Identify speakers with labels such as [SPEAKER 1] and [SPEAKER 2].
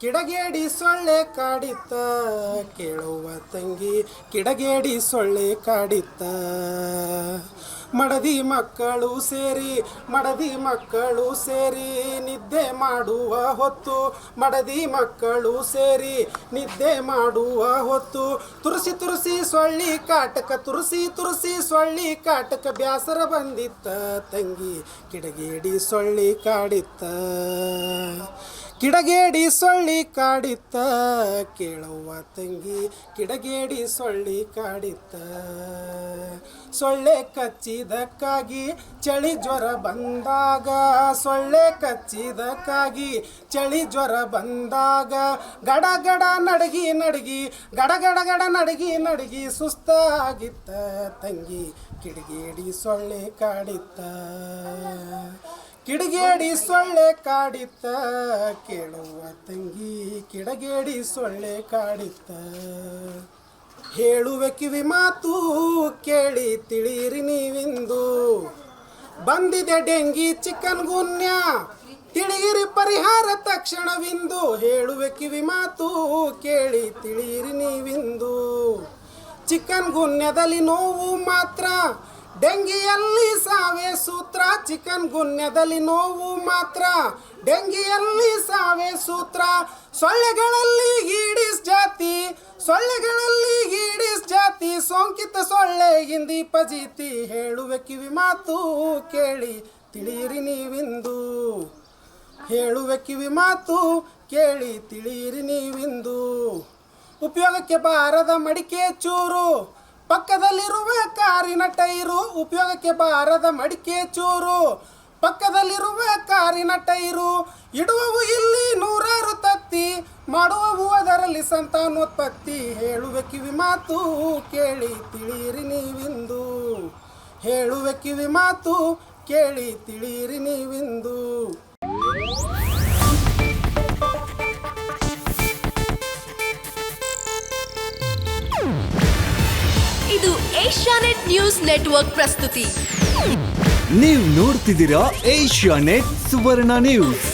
[SPEAKER 1] ಕಿಡಗೇಡಿ ಸೊಳ್ಳೆ ಕಾಡಿತ್ತ ಕೇಳುವ ತಂಗಿ. ಕಿಡಗೇಡಿ ಸೊಳ್ಳೆ ಕಾಡಿತ್ತ ಮಡದಿ ಮಕ್ಕಳು ಸೇರಿ, ಮಡದಿ ಮಕ್ಕಳು ಸೇರಿ ನಿದ್ದೆ ಮಾಡುವ ಹೊತ್ತು, ಮಡದಿ ಮಕ್ಕಳು ಸೇರಿ ನಿದ್ದೆ ಮಾಡುವ ಹೊತ್ತು. ತುರುಸಿ ತುರುಸಿ ಸೊಳ್ಳಿ ಕಾಟಕ, ತುರುಸಿ ತುರುಸಿ ಸೊಳ್ಳಿ ಕಾಟಕ, ಬ್ಯಾಸರ ಬಂದಿತ್ತ ತಂಗಿ, ಕಿಡಗೇಡಿ ಸೊಳ್ಳಿ ಕಾಡಿತ್ತ. ಕಿಡಗೇಡಿ ಸೊಳ್ಳಿ ಕಾಡಿತ್ತ, ಕೇಳುವ ತಂಗಿ, ಕಿಡಗೇಡಿ ಸೊಳ್ಳಿ ಕಾಡಿತ್ತ. ಸೊಳ್ಳೆ ಕಚ್ಚಿದಕ್ಕಾಗಿ ಚಳಿ ಜ್ವರ ಬಂದಾಗ, ಸೊಳ್ಳೆ ಕಚ್ಚಿದಕ್ಕಾಗಿ ಚಳಿ ಜ್ವರ ಬಂದಾಗ, ಗಡ ಗಡ ನಡಗಿ ನಡಗಿ, ಗಡ ಗಡ ಗಡ ನಡಗಿ ನಡಗಿ ಸುಸ್ತಾಗಿತ್ತ ತಂಗಿ. ಕಿಡಿಗೇಡಿ ಸೊಳ್ಳೆ ಕಾಡಿತ್ತ, ಕಿಡಿಗೇಡಿ ಸೊಳ್ಳೆ ಕಾಡಿತ್ತ ಕೇಳುವ ತಂಗಿ. ಕಿಡಗೇಡಿ ಸೊಳ್ಳೆ ಕಾಡಿತ್ತ. ಹೇಳುವೆ ಕಿವಿ ಮಾತು ಕೇಳಿ ತಿಳಿಯಿರಿ ನೀವಿಂದು. ಬಂದಿದೆ ಡೆಂಗಿ ಚಿಕನ್ ಗುನ್ಯ, ತಿಳಿಯಿರಿ ಪರಿಹಾರ ತಕ್ಷಣವಿಂದು. ಹೇಳುವೆ ಕಿವಿ ಮಾತು ಕೇಳಿ ತಿಳಿಯಿರಿ ನೀವಿಂದು. ಚಿಕನ್ ಗುನ್ಯದಲ್ಲಿ ನೋವು ಮಾತ್ರ, ಡೆಂಗಿಯಲ್ಲಿ ಸಾವೆ ಸೂತ್ರ. ಚಿಕನ್ ಗುನ್ಯದಲ್ಲಿ ನೋವು ಮಾತ್ರ, ಡೆಂಗಿಯಲ್ಲಿ ಸಾವೆ ಸೂತ್ರ. ಸೊಳ್ಳೆಗಳಲ್ಲಿ ಈಡಿಸ್ ಜಾತಿ ಜಾತಿ ಸೋಂಕಿತ ಸೊಳ್ಳೆ ಹಿಂದಿ ಪಜೀತಿ ಹೇಳುವೆ ಕಿವಿ ಮಾತು ಕೇಳಿ ತಿಳಿಯಿರಿ ನೀವಿಂದು. ಹೇಳುವೆ ಕಿವಿ ಮಾತು ಕೇಳಿ ತಿಳಿಯಿರಿ ನೀವಿಂದು. ಉಪಯೋಗಕ್ಕೆ ಬಾರದ ಮಡಿಕೆ ಚೂರು, ಪಕ್ಕದಲ್ಲಿರುವ ಕಾರಿನ ಟೈರು. ಉಪಯೋಗಕ್ಕೆ ಬಾರದ ಮಡಿಕೆ ಚೂರು, ಪಕ್ಕದಲ್ಲಿರುವ ಕಾರಿನ ಟೈರು. ಇಡುವವು ಇಲ್ಲಿ ನೂರಾರು ತತ್ತಿ, ಮಾಡುವವು ಅದರಲ್ಲಿ ಸಂತಾನೋತ್ಪತ್ತಿ ಹೇಳುವ ಕಿವಿ ಮಾತು ಕೇಳಿ ತಿಳಿಯಿರಿ ನೀವಿಂದು. ಹೇಳುವ ಕಿವಿ ಮಾತು ಕೇಳಿ ತಿಳಿಯಿರಿ ನೀವಿಂದು.
[SPEAKER 2] ಇದು ಏಷ್ಯಾನೆಟ್ ನ್ಯೂಸ್ ನೆಟ್ವರ್ಕ್ ಪ್ರಸ್ತುತಿ.
[SPEAKER 3] ನೀವು ನೋಡ್ತಿದ್ದೀರಾ ಏಷ್ಯಾನೆಟ್ ಸುವರ್ಣ ನ್ಯೂಸ್.